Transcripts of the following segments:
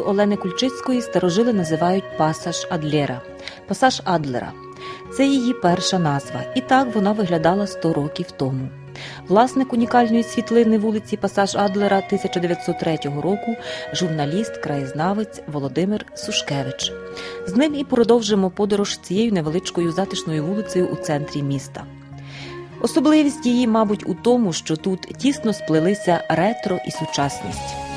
вулицю Олени Кульчицької старожили називають Пасаж Адлєра, Пасаж Адлера. Це її перша назва, і так вона виглядала 100 років тому. Власник унікальної світлини вулиці Пасаж Адлера 1903 року, журналіст, краєзнавець Володимир Сушкевич. З ним і продовжимо подорож цією невеличкою затишною вулицею у центрі міста. Особливість її, мабуть, у тому, що тут тісно сплелися ретро і сучасність.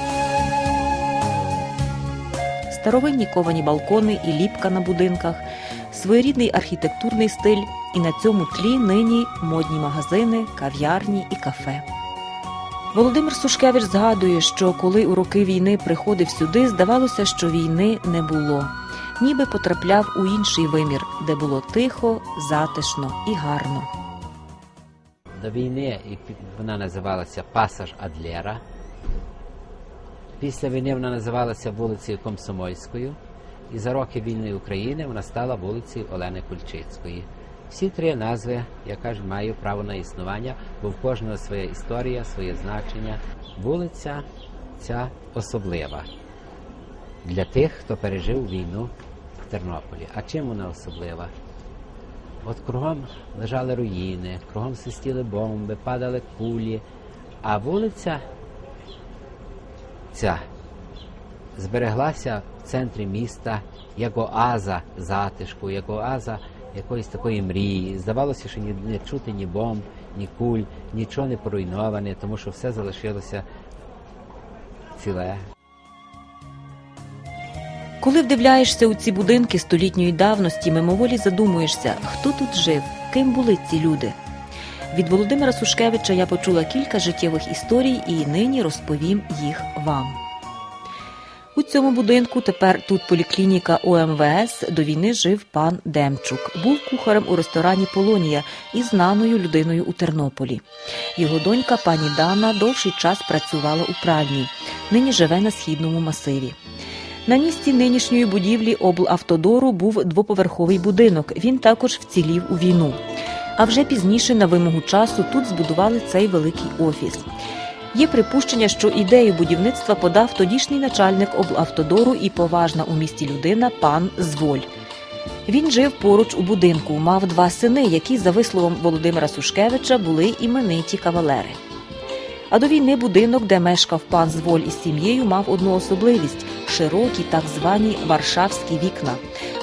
Старовинні ковані балкони і ліпка на будинках, своєрідний архітектурний стиль, і на цьому тлі нині модні магазини, кав'ярні і кафе. Володимир Сушкевич згадує, що коли у роки війни приходив сюди, здавалося, що війни не було, ніби потрапляв у інший вимір, де було тихо, затишно і гарно. До війни вона називалася Пасаж Адлєра. Після війни вона називалася вулицею Комсомольською. І за роки вільної України вона стала вулицею Олени Кульчицької. Всі три назви, я кажу, мають право на існування, бо в кожного своя історія, своє значення. Вулиця ця особлива для тих, хто пережив війну в Тернополі. А чим вона особлива? От кругом лежали руїни, кругом свистіли бомби, падали кулі, а вулиця ця збереглася в центрі міста як оаза затишку, як оаза якоїсь такої мрії. Здавалося, що ні не чути ні бомб, ні куль, нічого не поруйноване, тому що все залишилося ціле. Коли вдивляєшся у ці будинки столітньої давності, мимоволі задумуєшся, хто тут жив, ким були ці люди. Від Володимира Сушкевича я почула кілька життєвих історій і нині розповім їх вам. У цьому будинку тепер тут поліклініка ОМВС до війни жив пан Демчук. Був кухарем у ресторані Полонія і знаною людиною у Тернополі. Його донька пані Дана довший час працювала у пральні. Нині живе на східному масиві. На місці нинішньої будівлі облавтодору був двоповерховий будинок. Він також вцілів у війну. А вже пізніше, на вимогу часу, тут збудували цей великий офіс. Є припущення, що ідею будівництва подав тодішній начальник облавтодору і поважна у місті людина пан Зволь. Він жив поруч у будинку, мав два сини, які, за висловом Володимира Сушкевича, були імениті кавалери. А до війни будинок, де мешкав пан Зволь із сім'єю, мав одну особливість широкі, так звані варшавські вікна.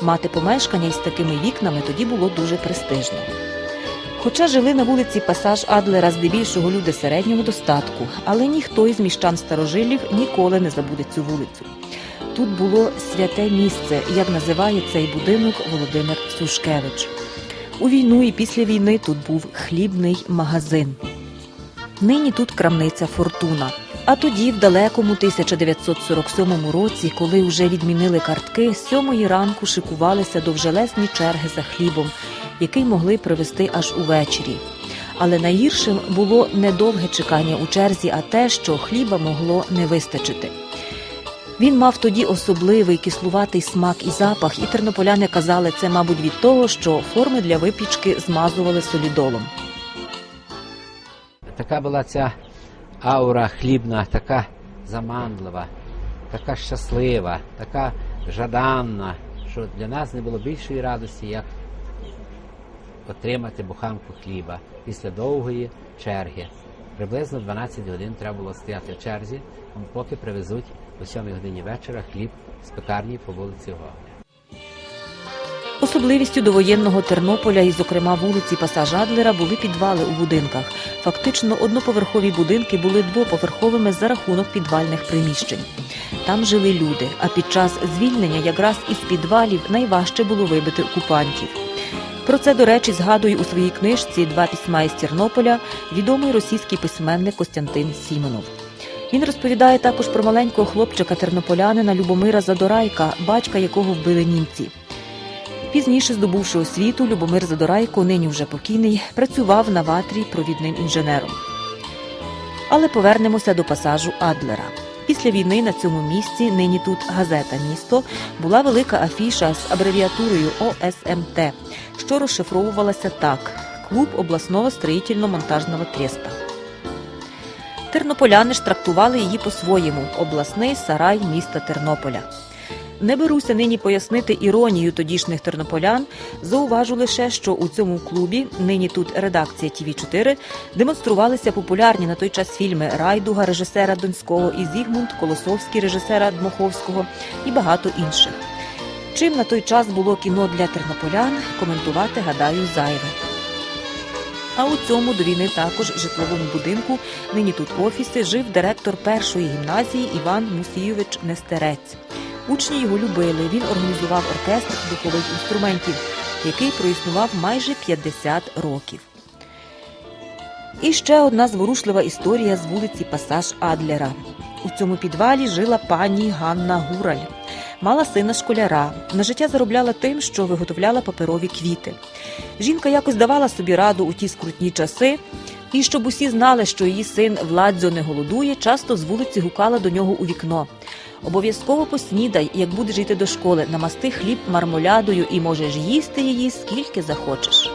Мати помешкання із такими вікнами тоді було дуже престижно. Хоча жили на вулиці Пасаж Адлера здебільшого люди середнього достатку, але ніхто із міщан старожилів ніколи не забуде цю вулицю. Тут було святе місце, як називає цей будинок Володимир Сушкевич. У війну і після війни тут був хлібний магазин. Нині тут крамниця Фортуна. А тоді, в далекому 1947 році, коли вже відмінили картки, сьомої ранку шикувалися довжелезні черги за хлібом, який могли привезти аж увечері. Але найгіршим було недовге чекання у черзі, а те, що хліба могло не вистачити. Він мав тоді особливий кислуватий смак і запах, і тернополяни казали це, мабуть, від того, що форми для випічки змазували солідолом. Така була ця аура хлібна, така заманлива, така щаслива, така жаданна, що для нас не було більшої радості, як отримати буханку хліба після довгої черги. Приблизно 12 годин треба було стояти в черзі, поки привезуть о 7 годині вечора хліб з пекарні по вулиці Говня. Особливістю довоєнного Тернополя і, зокрема, вулиці Пасаж Адлера були підвали у будинках. Фактично, одноповерхові будинки були двоповерховими за рахунок підвальних приміщень. Там жили люди, а під час звільнення якраз із підвалів найважче було вибити окупантів. Про це, до речі, згадує у своїй книжці Два письма із Тернополя відомий російський письменник Костянтин Сімонов. Він розповідає також про маленького хлопчика тернополянина Любомира Задорайка, батька якого вбили німці. Пізніше, здобувши освіту, Любомир Задорайко, нині вже покійний, працював на ватрі провідним інженером. Але повернемося до пасажу Адлера. Після війни на цьому місці, нині тут газета Місто, була велика афіша з абревіатурою ОСМТ, що розшифровувалася так: Клуб обласного строїтельно-монтажного треста. Тернополяни ж трактували її по-своєму обласний сарай міста Тернополя. Не беруся нині пояснити іронію тодішніх тернополян. Зауважу лише, що у цьому клубі, нині тут редакція тв 4 демонструвалися популярні на той час фільми Райдуга, режисера Донського і Зігмунд Колосовський, режисера Дмоховського і багато інших. Чим на той час було кіно для тернополян, коментувати, гадаю, зайве. А у цьому до війни також житловому будинку, нині тут офіси, жив директор першої гімназії Іван Мусійович Нестерець. Учні його любили. Він організував оркестр духових інструментів, який проіснував майже 50 років. І ще одна зворушлива історія з вулиці Пасаж Адлера. У цьому підвалі жила пані Ганна Гураль. Мала сина школяра. На життя заробляла тим, що виготовляла паперові квіти. Жінка якось давала собі раду у ті скрутні часи, і щоб усі знали, що її син Владзо не голодує, часто з вулиці гукала до нього у вікно. Обов'язково поснідай, як будеш йти до школи, намасти хліб мармолядою і можеш їсти її скільки захочеш.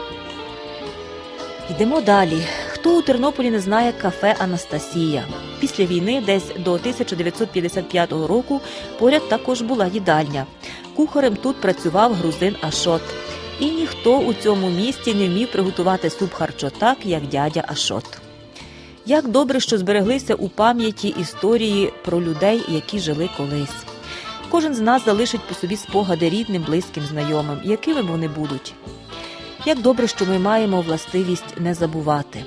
Йдемо далі. Хто у Тернополі не знає кафе Анастасія? Після війни, десь до 1955 року, поряд також була їдальня. Кухарем тут працював грузин Ашот. І ніхто у цьому місті не вмів приготувати суп харчо так, як дядя Ашот. Як добре, що збереглися у пам'яті історії про людей, які жили колись. Кожен з нас залишить по собі спогади рідним, близьким, знайомим, якими вони будуть. Як добре, що ми маємо властивість не забувати.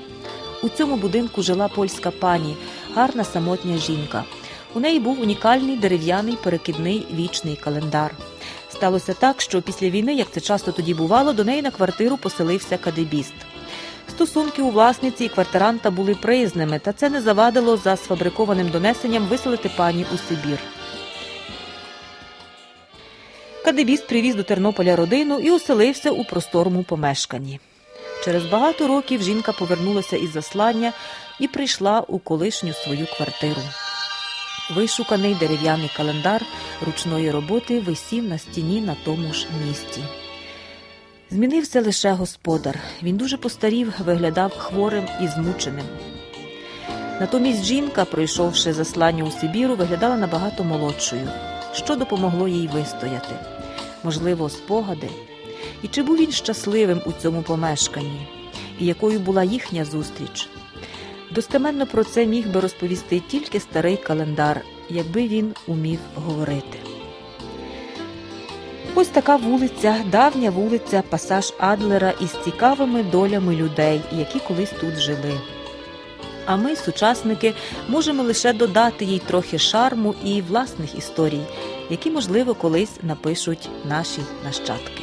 У цьому будинку жила польська пані, гарна самотня жінка. У неї був унікальний дерев'яний перекидний вічний календар. Сталося так, що після війни, як це часто тоді бувало, до неї на квартиру поселився кадебіст. Стосунки у власниці і квартиранта були приязними, та це не завадило за сфабрикованим донесенням виселити пані у Сибір. Кадебіст привіз до Тернополя родину і оселився у просторому помешканні. Через багато років жінка повернулася із заслання і прийшла у колишню свою квартиру. Вишуканий дерев'яний календар ручної роботи висів на стіні на тому ж місці. Змінився лише господар. Він дуже постарів, виглядав хворим і змученим. Натомість жінка, пройшовши заслання у Сибіру, виглядала набагато молодшою, що допомогло їй вистояти. Можливо, спогади. І чи був він щасливим у цьому помешканні, і якою була їхня зустріч? Достеменно про це міг би розповісти тільки старий календар, якби він умів говорити. Ось така вулиця, давня вулиця Пасаж Адлера із цікавими долями людей, які колись тут жили. А ми, сучасники, можемо лише додати їй трохи шарму і власних історій, які, можливо, колись напишуть наші нащадки.